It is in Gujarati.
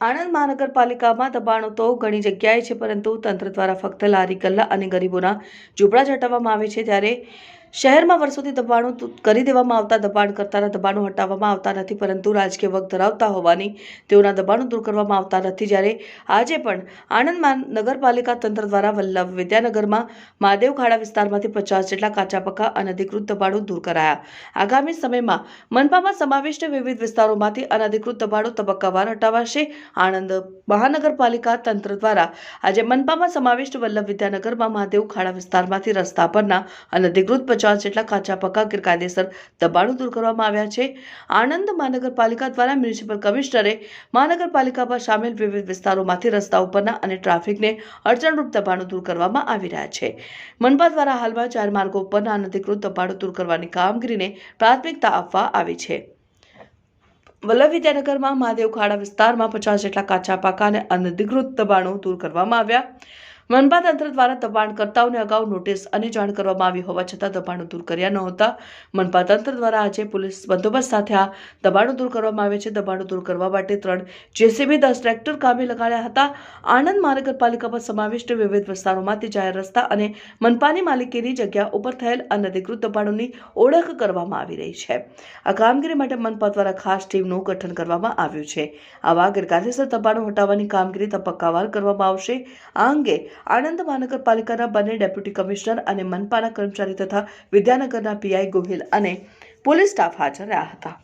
આણંદ મહાનગરપાલિકામાં દબાણો તો ઘણી જગ્યાએ છે, પરંતુ તંત્ર દ્વારા ફક્ત લારી, ગલ્લા અને ગરીબોના ઝૂંપડા હટાવવામાં આવે છે, ત્યારે શહેરમાં વર્ષોથી દબાણો કરી દેવામાં આવતા, દબાણ કરતાના દબાણો હટાવવામાં આવતા નથી, પરંતુ રાજકીય વગ ધરાવતા હોવાની તેઓના દબાણો દૂર કરવામાં આવતા નથી. જ્યારે આજે પણ આણંદમાં નગરપાલિકા તંત્ર દ્વારા વલ્લભ વિદ્યાનગરમાં મહાદેવ ખાડા વિસ્તારમાંથી પચાસ જેટલા કાચા પક્કા અનધિકૃત દબાણો દૂર કરાયા. આગામી સમયમાં મનપામાં સમાવિષ્ટ વિવિધ વિસ્તારોમાંથી અનધિકૃત દબાણો તબક્કાવાર હટાવાશે. આણંદ મહાનગરપાલિકા તંત્ર દ્વારા આજે મનપામાં સમાવિષ્ટ વલ્લભ વિદ્યાનગરમાં મહાદેવ ખાડા વિસ્તારમાંથી રસ્તા પરના અનધિકૃત પચાસ જેટલા કાચા પક્કા ગેરકાયદેસર દબાણો દૂર કરવામાં આવ્યા છે. આણંદ મહાનગરપાલિકા દ્વારા મ્યુનિસિપલ કમિશનરે મહાનગરપાલિકામાં સામેલ વિવિધ વિસ્તારોમાંથી રસ્તા ઉપરના અને ટ્રાફિકને અડચણરૂપ દબાણો દૂર કરવામાં આવી રહ્યા છે. મનપા દ્વારા હાલમાં ચાર માર્ગો ઉપરના અનધિકૃત દબાણો દૂર કરવાની કામગીરીને પ્રાથમિકતા આપવા આવી છે. વલ્લભ વિદ્યાનગરમાં મહાદેવ ખાડા વિસ્તારમાં પચાસ જેટલા કાચા પાકા અને અનધિકૃત દબાણો દૂર કરવામાં આવ્યા. મનપા તંત્ર દ્વારા દબાણકર્તાઓને અગાઉ નોટિસ અને જાણ કરવામાં આવી હોવા છતાં દબાણો દૂર કર્યા નહોતા. મનપા તંત્ર દ્વારા આજે પોલીસ બંદોબસ્ત સાથે આ દબાણો દૂર કરવામાં આવે છે. દબાણો દૂર કરવા માટે ત્રણ જેસીબી, દસ ટ્રેક્ટર કામે લગાડ્યા હતા. આણંદ મહાનગરપાલિકામાં સમાવિષ્ટ વિવિધ વિસ્તારોમાંથી જાહેર રસ્તા અને મનપાની માલિકીની જગ્યા ઉપર થયેલ અનધિકૃત દબાણોની ઓળખ કરવામાં આવી રહી છે. આ કામગીરી માટે મનપા દ્વારા ખાસ ટીમનું ગઠન કરવામાં આવ્યું છે. આવા ગેરકાયદેસર દબાણો હટાવવાની કામગીરી તબક્કાવાર કરવામાં આવશે. આ અંગે આણંદ મહાનગરપાલિકાના બંને ડેપ્યુટી કમિશનર અને મનપાના કર્મચારી તથા વિદ્યાનગરના પીઆઈ ગોહિલ અને પોલીસ સ્ટાફ હાજર રહ્યા હતા.